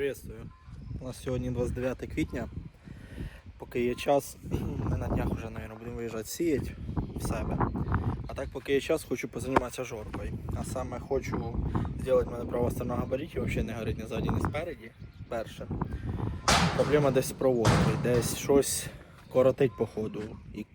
Приветствую. У нас сьогодні 29 квітня. Поки є час, ми на днях вже, мабуть, будемо виїжджати сіяти в себе. А так, поки є час, хочу позайматися жоркою. А саме хочу зробити мене права сторона габаритів, взагалі не горить ні ззаді, ні спереді. Перше. Проблема десь з проводкою, десь щось коротить по ходу. І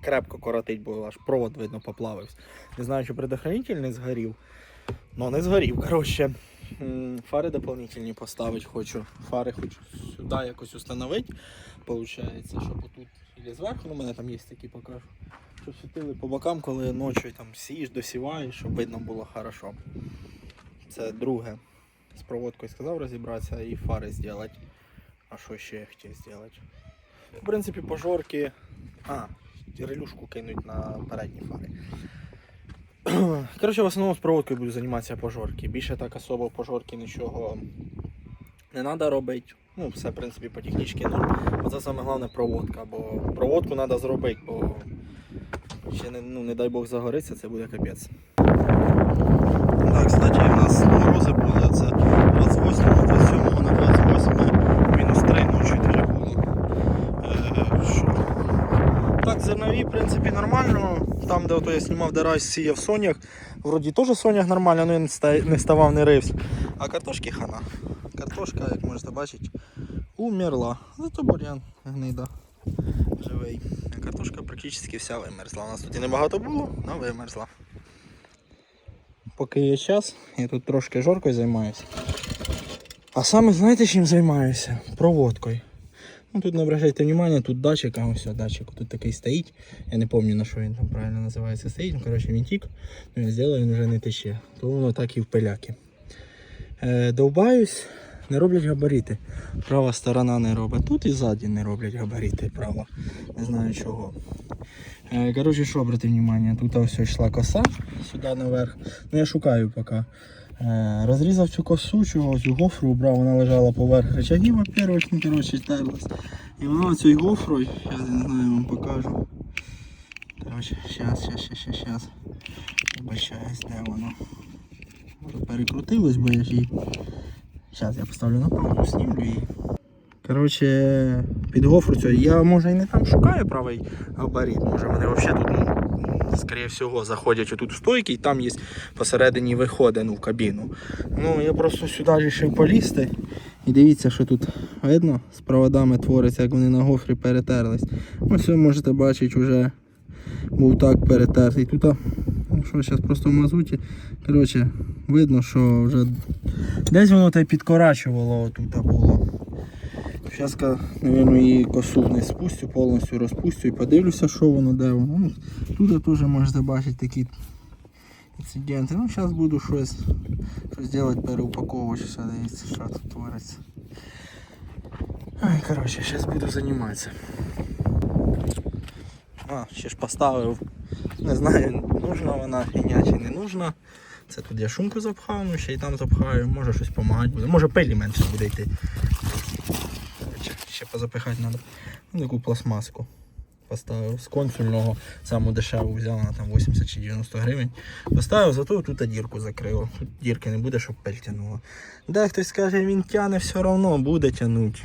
крепко коротить, бо аж провод, видно, поплавився. Не знаю, чи предохранитель не згорів. Ну, не згорів. Коротше, фари дополнительні поставити хочу. Фари хочу сюди якось установити. Получається, щоб отут і зверху, ну, у мене там є такі покажу. Щоб світили по бокам, коли ночі там сієш, досіваєш, щоб видно було хорошо. Це друге. З проводкою сказав розібратися і фари зробити. А що ще я хотів зробити? В принципі, пожорки. А, релюшку кинуть на передні фари. Коротше, в основному з проводкою буду займатися пожорки. Більше так особо пожорки нічого не треба робити. Ну, все, в принципі, по технічці норм. Оце саме головне проводка, бо проводку треба зробити, бо ще не, ну, не дай Бог загориться, це буде капець. Так, кстати, у нас морози були, це 28 на 27 на 28 мінус 3 ночі дуже було. Е, що? Так, зернові, в принципі, нормально. Там, де ото я знімав, де раз сіяв сонях, вроді теж сонях нормально, але він не ставав, не рився. А картошки хана. Картошка, як можете бачити, умерла. Зато бурян гнида живий. Картошка практично вся вимерзла. У нас тут і небагато було, але вимерзла. Поки є час, я тут трошки жоркою займаюся. А саме знаєте чим займаюся? Проводкою. Тут не обращайте внимання, тут датчик, а ось датчик тут такий стоїть. Я не пам'ятаю на що він там правильно називається стоїть. Ну, коротше, він тік, ну, я зробив, він вже не тече. То воно так і в пиляки. Е, довбаюсь, не роблять габарити. Права сторона не робить. Тут і ззаді не роблять габарити права. Не знаю чого. Е, коротше, що обрати внимание? Тут ось йшла коса сюди наверх. Ну я шукаю поки. Е, Розрізав цю косу, цю гофру убрав, вона лежала поверх рычагів, во-первых, коротше, терлась. І вона цією гофрою, я не знаю, вам покажу. Коротше, щас, щас, щас, щас. Вибачаюсь, де воно. Перекрутилось, бо я ж її. Зараз я поставлю на паузу, знімлю її. Коротше, під гофру цю. Я може і не там шукаю правий габарит. Може вони взагалі тут, ну, скоріше всього, заходять отут в стойки і там є посередині виходи ну, в кабіну. Ну, я просто сюди вирішив полізти. І дивіться, що тут видно, з проводами твориться, як вони на гофрі перетерлись. Ось ви можете бачити, вже був так перетертий. Тут, ну що, зараз просто в мазуті. Коротше, видно, що вже десь воно та підкорачувало тут було. Зараз, мабуть, її косу не спустю, повністю розпустю і подивлюся, що воно, де воно. Ну, Тут теж можете бачити такі інциденти. Ну, зараз буду щось, щось робити, переупаковувати, дивіться, що тут твориться. Ай, коротше, зараз буду займатися. А, ще ж поставив. Не знаю, нужна вона фігня чи не нужна. Це тут я шумку запхав, ну ще й там запхаю, може щось допомагати буде. Може пилі менше буде йти. Ще, позапихати треба. Ну, таку пластмаску поставив. З консульного саму дешеву взяв на там 80 чи 90 гривень. Поставив, зато тут дірку закрив. Тут дірки не буде, щоб пиль тянуло. Де хтось скаже, він тяне все одно, буде тягнути.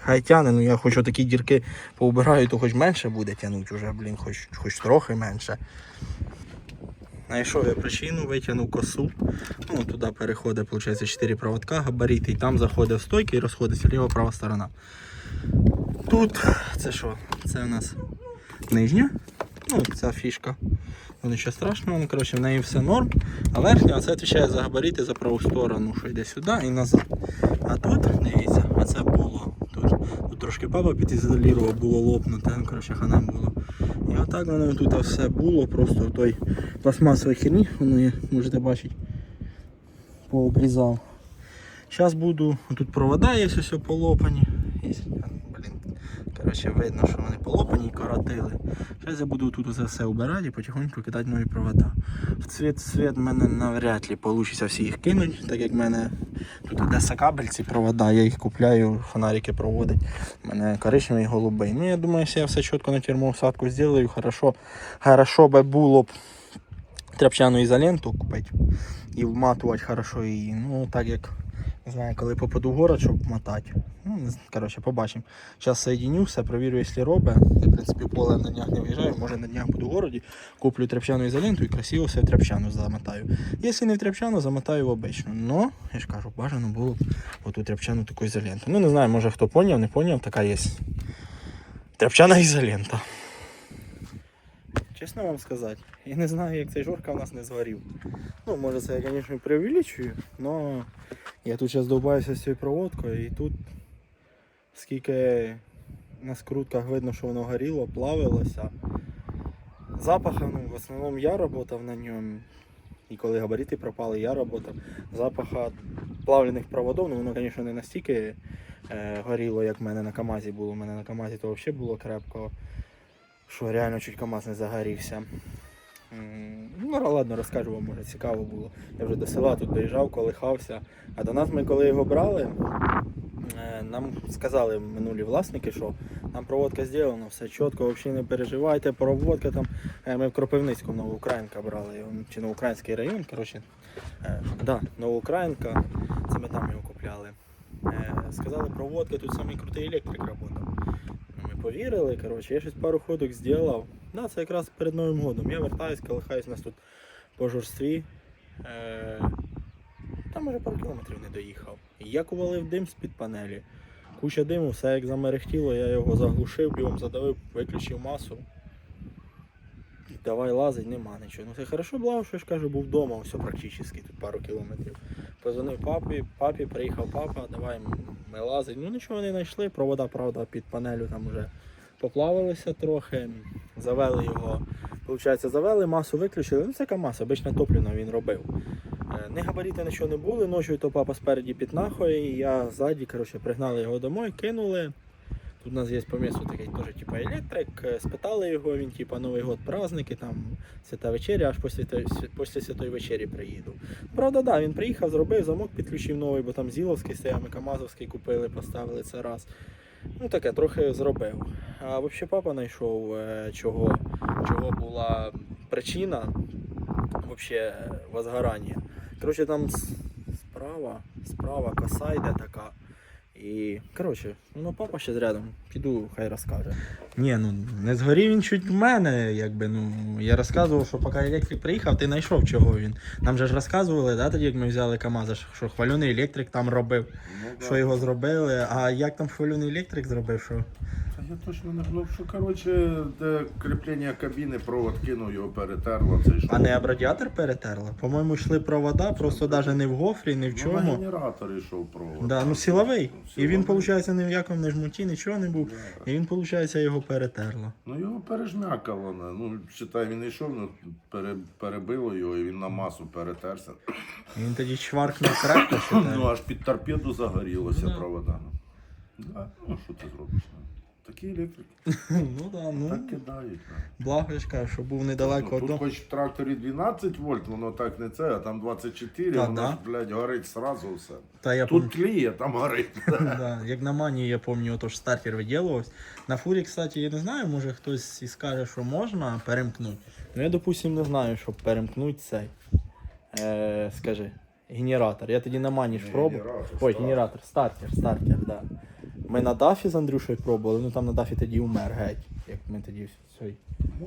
Хай тяне, ну я хочу такі дірки поубираю, то хоч менше буде тягнути вже, блін, хоч, хоч трохи менше. Знайшов я причину, витягнув косу. Ну, туди переходить, виходить, 4 проводка, габарити, і там заходить в стойки і розходиться ліва права сторона. Тут це що? Це у нас нижня. Ну, ця фішка. Ну, нічого страшного, ну, коротше, в неї все норм. А верхня це відповідає за габарити за праву сторону, що йде сюди і назад. А тут, дивіться, оце було. Тут, тут трошки папа підізолірував, було лопнуте, ну, коротше, хана було. І отак воно тут все було, просто той пластмасовий херні, воно є, можете бачити, пообрізав. Зараз буду, тут провода є все полопані. Блін, коротше, видно, що вони полопані і коротили. Зараз я буду тут усе все убирати і потихоньку кидати нові провода. В цвіт цвіт мене навряд ли вийде всі їх кинути, так як в мене тут Одеса кабель, ці провода, я їх купляю, фонарики проводить. У мене коричневий і голубий. Ну я думаю, якщо я все чітко на термоусадку зроблю, хорошо, хорошо би було б тряпчану ізоленту купити і вматувати хорошо її. Ну так як Не знаю, коли попаду в город, щоб мотати. Ну, коротше, побачимо. Зараз соєдиню все, провірю, якщо робить. Я, в принципі, поле на днях не виїжджаю, може на днях буду в городі, куплю тряпчану ізоленту і красиво все в тряпчану замотаю. Якщо не в тряпчану, замотаю в обичну. Но, я ж кажу, бажано було б оту тряпчану таку ізоленту. Ну, не знаю, може хто поняв, не поняв, така є. Тряпчана ізолента. Чесно вам сказати, я не знаю, як цей жорка у нас не згорів. Ну, може це я, звісно, преувеличую, але я тут зараз довбаюся з цією проводкою і тут скільки на скрутках видно, що воно горіло, плавилося. Запаха, ну, в основному я працював на ньому. І коли габарити пропали, я працював. Запаха плавлених проводів, ну воно, звісно, не настільки е, горіло, як в мене на КАМАЗі було. У мене на КАМАЗі то взагалі було крепко, що реально чуть КАМАЗ не загорівся. Ну, ладно, розкажу вам, може цікаво було. Я вже до села тут доїжджав, колихався. А до нас ми, коли його брали, е, нам сказали минулі власники, що нам проводка зроблена, все чітко, взагалі не переживайте, проводка там. Е, Ми в Кропивницькому Новоукраїнка брали, чи Новоукраїнський район, коротше. Е, да, Новоукраїнка, це ми там його купляли. Сказали, проводка, тут самий крутий електрик працював. Повірили, коротше, я щось пару ходок зробив. Да, це якраз перед Новим годом. Я вертаюсь, колихаюсь у нас тут по жорстві. Е, там може пару кілометрів не доїхав. Я кувалив дим з-під панелі. Куча диму, все як замерехтіло, я його заглушив, бігом задавив, виключив масу. Давай лазить, нема нічого. Ну це хорошо було, що я ж кажу, був вдома, все практично, тут пару кілометрів. Позвонив папі, папі, приїхав папа, давай ми лазить. Ну нічого не знайшли, провода, правда, під панелю там вже поплавилися трохи, завели його. Получається, завели, масу виключили. Ну це яка маса, обична топліна він робив. Не габаріти нічого не були, ночою то папа спереді під нахою, і я ззаді, коротше, пригнали його домой, кинули. Тут у нас є по місту такий теж типу, електрик. Спитали його, він типу, Новий год, праздники, там свята вечеря, аж після, святої вечері приїду. Правда, да, він приїхав, зробив замок, підключив новий, бо там Зіловський стояв, ми Камазовський купили, поставили це раз. Ну таке, трохи зробив. А взагалі папа знайшов, е, чого, чого була причина вообще возгорання. Коротше, там справа, справа коса йде така. І, коротше, ну папа ще рядом, піду, хай розкаже. Ні, ну не згорів він чуть в мене, якби, ну, я розказував, що поки електрик приїхав, ти знайшов чого він. Нам же ж розказували, да, тоді, як ми взяли КАМАЗа, що хвальоний електрик там робив, Ну, що його зробили. А як там хвальоний електрик зробив, що? Я точно не знав, що коротше, де кріплення кабіни, провод кинув, його перетерло. Це А не об радіатор перетерла? По-моєму, йшли провода, просто навіть не в гофрі, не в Ну, на чому. генератор йшов провод. Да, ну силовий. І він, Силовий. виходить, ні в якому не жмуті, нічого не був. Да. І він, виходить, його перетерло. Ну його пережмякало. на- Ну, читай, він йшов, ну, пере, перебило його, і він на масу перетерся. І він тоді чваркнув крепко, що Ну аж під торпеду загорілося Ну, провода. Ну, да. ну що ти зробиш? Ну, Такі електрики, Ну да, ну. так кидають. Благо, я ж кажу, що був недалеко Ну, тут хоч в тракторі 12 вольт, воно так не це, а там 24, Та, воно да. ж, блядь, горить сразу все. Та я Тут тліє, там горить. Да, як на мані, я пам'ятаю, отож стартер виділувався. На фурі, кстати, я не знаю, може хтось і скаже, що можна перемкнути. Ну я, допустим, не знаю, щоб перемкнути цей. Е, скажи, генератор. Я тоді на мані ж пробував. генератор, Ой, стартер. генератор, стартер, стартер, да. Ми на дафі з Андрюшею пробували, ну там на дафі тоді умер геть. Як ми тоді все.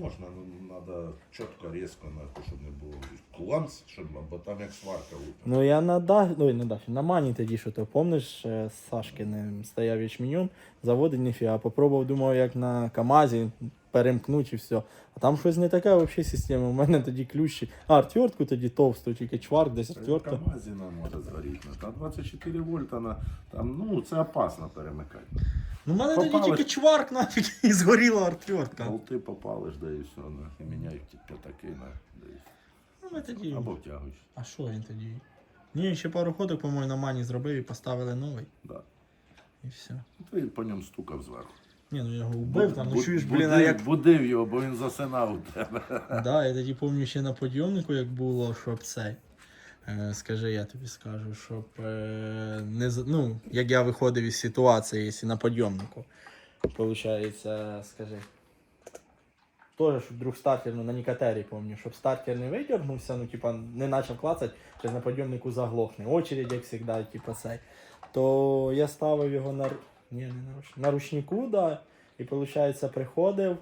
Можна, ну треба чітко, різко, нахуй, щоб не було кланц, щоб, бо там як сварка лупить. Ну я на дафі, ну не дафі, на мані тоді, що ти помниш, е, з Сашкиним стояв ячменем, заводить ніфіга. Попробував, думав, як на КАМАЗі перемкнуть і все. А там щось не така взагалі система. У мене тоді ключі. А, отвертку тоді товсту, тільки чварк, десь отвертка. Камазіна може згоріти. Та 24 вольта на там, ну це опасно перемикати. Ну, в мене тоді Попали. тільки чварк нафіг і згоріла отвертка. Болти попали ж, да і все, на, і міняють ті п'ятаки на да, і- Ну, ми тоді. або втягуєш. А що він тоді? Ні, ще пару ходок, по-моєму, на мані зробив і поставили новий. Да. І все. Ти по ньому стукав зверху. Ні, ну я його вбив, там, ну Бу- чуєш, будив, блін, а як будив його, бо він засинав у тебе. Да, я тоді пам'ятаю ще на подйомнику, як було, щоб цей. Е, скажи, я тобі скажу, щоб е, не з- ну, як я виходив із ситуації, якщо на подйомнику. Получається, скажи. Теж, щоб друг стартер, ну на Нікатері пам'ятаю, щоб стартер не видергнувся, ну типа не почав клацати, чи на підйомнику заглохне. Очередь, як завжди, типа цей. То я ставив його на, ні, не на, руч... на ручнику, да, і виходить, приходив.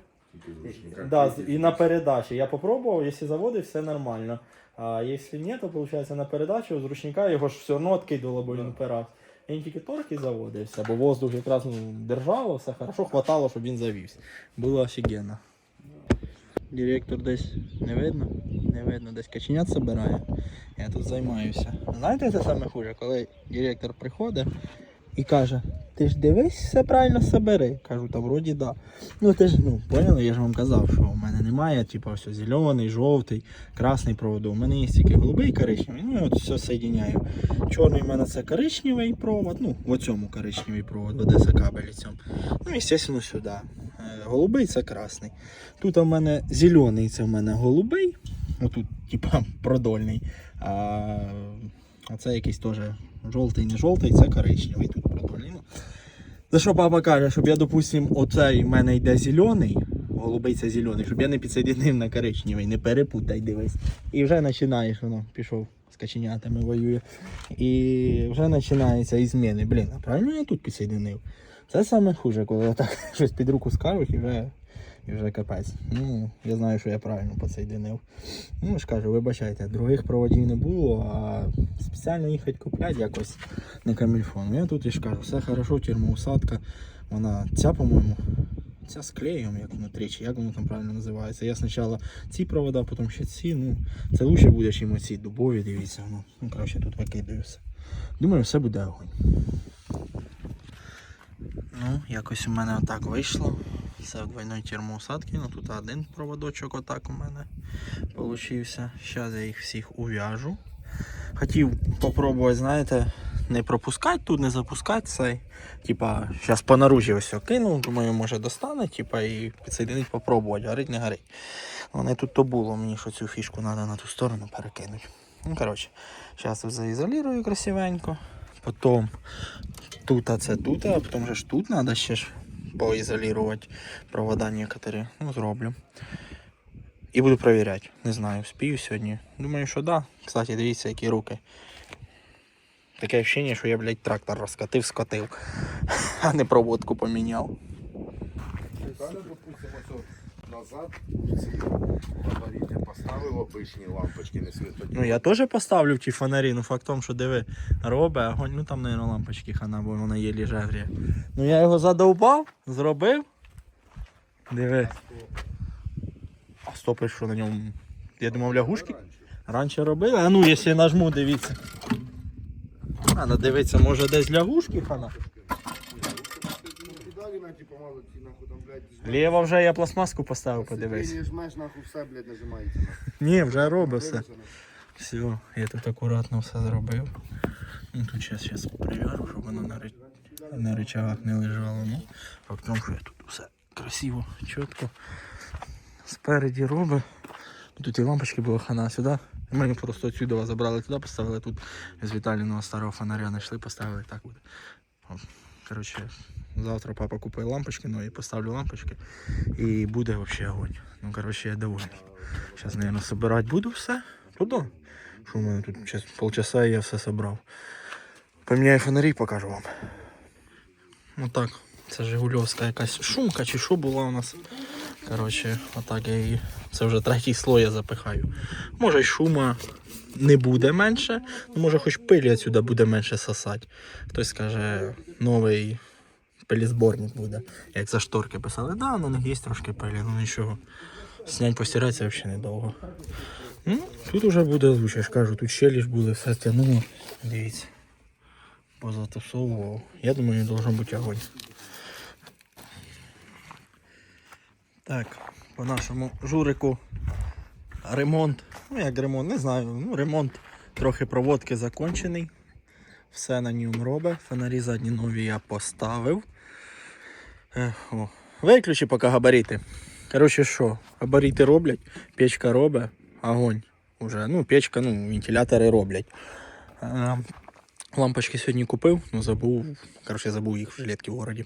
Ручника Да, і на передачі. Я попробував, якщо заводив, все нормально. А якщо ні, то виходить на передачу з ручника його ж все одно откидувало, бо він упирався. Він тільки торки заводився, бо воздух якраз ну, держало, все хорошо, хватало, щоб він завівся. Було офігенно. Директор десь не видно? Не видно, десь каченят збирає. Я тут займаюся. Знаєте, це саме хуже, коли директор приходить і каже, ти ж дивись, все правильно собери. Кажу, та вроді да. Ну ти ж ну, поняли, я ж вам казав, що у мене немає, типу, все зелений, жовтий, красний провод. У мене є тільки голубий коричневий. Ну, я от все соєдиняю. Чорний в мене це коричневий провод, ну, в цьому коричневий провод, в ОДС кабелі цьому. Ну, звісно, сюди. Е, Голубий це красний. Тут у мене зелений, це в мене голубий. Отут, типа, продольний. А, а це якийсь теж жовтий, не жовтий, це коричневий. Тут продольний. За що папа каже, щоб я, допустим, оцей в мене йде зелений, голубий це зелений, щоб я не підсоединив на коричневий, не перепутай, дивись. І вже починаєш, воно пішов з каченятами воює. І вже починаються і зміни. Блін, а правильно я тут підсоединив? Це саме хуже, коли отак щось під руку скажуть і вже, і вже капець. Ну, я знаю, що я правильно підсоединив. Ну, ж кажу, вибачайте, других проводів не було, а спеціально їхати купляти якось не камільфон. Я тут і ж кажу, все хорошо, термоусадка. Вона ця, по-моєму, ця з клеєм, як внутрі, чи як воно там правильно називається. Я спочатку ці провода, потім ще ці. Ну, це лучше буде, чим оці дубові, дивіться. Ну, ну коротше, тут викидаю все. Думаю, все буде огонь. Ну, якось у мене отак вийшло. Все в двойної термоусадки. Ну тут один проводочок отак у мене получився. Зараз я їх всіх ув'яжу. Хотів попробувати, знаєте, не пропускати тут, не запускати цей. Типа, зараз по наружі ось кинув, думаю, може достане, типа, і підсоединить попробувати, горить, не горить. Вони тут то було, мені що цю фішку треба на ту сторону перекинути. Ну, коротше, зараз заізолірую красивенько. Потім тут, це тут, а потім же ж тут треба ще ж поізолірувати провода некоторі. Ну, зроблю. І буду перевіряти. Не знаю, спію сьогодні. Думаю, що да. Кстати, дивіться, які руки. Таке ощущення, що я, блядь, трактор розкатив, скотив, а не проводку поміняв. Назад ці поставив обичні лампочки, не світодіодні. Ну я теж поставлю в ті фонарі, ну факт в тому, що диви, робить огонь, ну там, мабуть, лампочки хана, бо вона є ліжагрія. Ну я його задовбав, зробив. Диви. А стопи, що на ньому. Я думав, лягушки раніше робили. А ну, якщо нажму, дивіться. А, ну дивіться, може десь лягушки хана. Кидали помалу, ті нахуй там, блядь, Ліва вже я пластмаску поставив, подивись. Ти жмеш, нахуй все, блядь, нажимається. нахуй. Ні, вже робить все. Все, я тут акуратно все зробив. Ну тут зараз зараз прив'яжу, щоб воно на, ри- на речагах не лежало. Ну, факт в тому, що я тут все красиво, чітко. Спереді робить. Ну, Тут і лампочки були хана сюди. Ми просто отсюди забрали туди, поставили тут з Віталіного старого фонаря знайшли, поставили так буде. Коротше, завтра папа купить лампочки, ну і поставлю лампочки. І буде взагалі огонь. Ну, коротше, я довольний. Зараз, мабуть, собирати буду все. Буду. Що у мене тут час, полчаса і я все собрав. Поміняю фонарі покажу вам. Отак. Це Жигульовська якась шумка чи що була у нас. Коротше, отак я її. Це вже третій слой я запихаю. Може й шума не буде менше, ну може хоч пилі отсюди буде менше сосати. Хтось скаже, новий пилізборник буде. Як за шторки писали. Да, на них є трошки пилі, ну нічого. Снять постирати це взагалі недовго. Ну, тут уже буде лучше, я ж кажу, тут щелі ж були, все тянуло. Дивіться. Позатусовував. Я думаю, должен бути огонь. Так, по нашому журику ремонт. Ну як ремонт, не знаю. Ну, ремонт трохи проводки закончений. Все на ньому робить. Фонарі задні нові я поставив. О. Виключи поки габарити. Коротше, що, габарити роблять, печка робить, огонь. Уже. Ну, печка, ну, вентилятори роблять. Е, лампочки сьогодні купив, ну забув. Коротше, забув їх в жилетці в городі.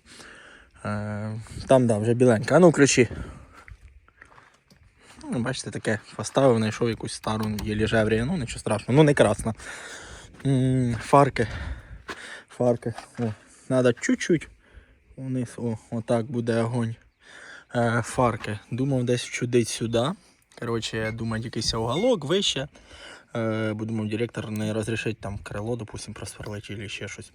Е, там, да, вже біленька. А ну включи. Ну, бачите, таке поставив, знайшов якусь стару єліжеврію, ну нічого страшного, ну не красна. Фарки. Фарки. О, треба чуть-чуть вниз. О, отак буде огонь. Е, фарки. Думав десь вчудить сюди. Коротше, думаю, якийсь уголок вище. Е, бо думав, директор не розрішить там крило, допустим, просверлити чи ще щось.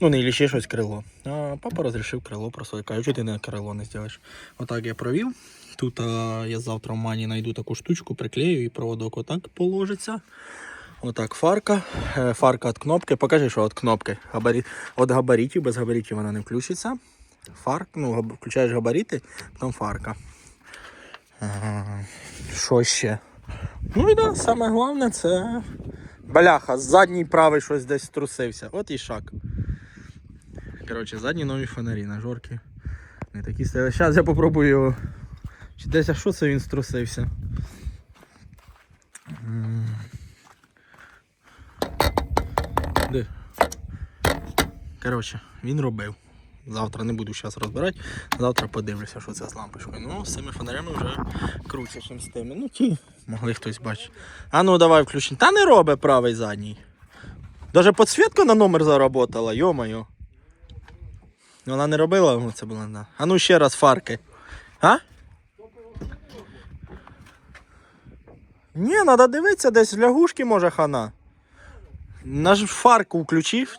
Ну, не ще щось крило. А папа розрішив крило просверлити. Каже, чого ти не крило не зробиш? Отак я провів. Тут а, я завтра в мані знайду таку штучку, приклею і проводок отак положиться. Отак фарка. Е, Фарка від кнопки. Покажи, що від кнопки. Габарит. От габаритів, без габаритів вона не включиться. Фарк, ну, включаєш габарити, потім фарка. Ага. Що ще? Ну і да, саме головне це. Бляха, задній правий щось десь струсився. От і шаг. Коротше, задні нові фонарі на жорки. Не такі стояли. Зараз я попробую його. Чи десь а що це він струсився? Де? Коротше, він робив. Завтра не буду зараз розбирати. Завтра подивлюся, що це з лампочкою. Ну, з цими фонарями вже круче, ніж з тими. Ну ті, могли хтось бачити. А ну давай включимо. Та не робить правий задній. Даже підсвітка на номер заработала, йо-моє. Вона не робила, ну це була на. А ну ще раз фарки. А? Ні, треба дивитися десь лягушки може хана. Наш фарку включив.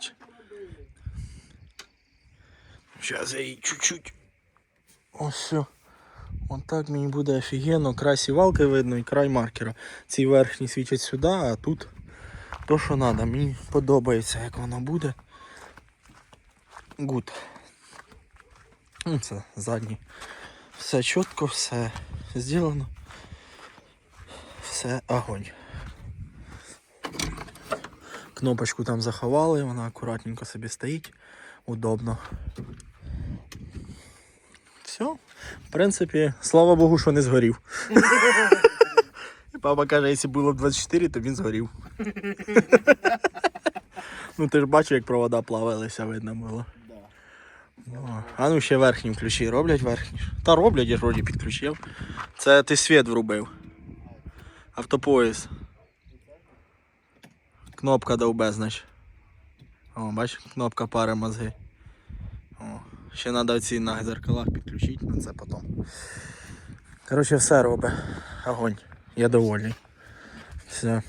Зараз я її чуть-чуть. Ось все. От так мені буде офігенно. Край сівалки видно і край маркера. Ці верхні світять сюди, а тут то, що треба. Мені подобається, як воно буде. Гуд. Ну, Це задній. Все чітко, все зроблено. Все огонь. Кнопочку там заховали, вона акуратненько собі стоїть. Удобно. Все. В принципі, слава Богу, що не згорів. І Папа каже, якщо було б 24, то він згорів. ну ти ж бачив, як провода плавалися, видно було. Ну, А ну ще верхні включи. Роблять верхні? Та роблять, я ж вроді підключив. Це ти світ врубив. Автопоїзд. Кнопка довбезнач. О, бач, кнопка пари мозги. О, ще треба ці на зеркалах підключити, але це потім. Коротше, все робить. Огонь. Я довольний. Все.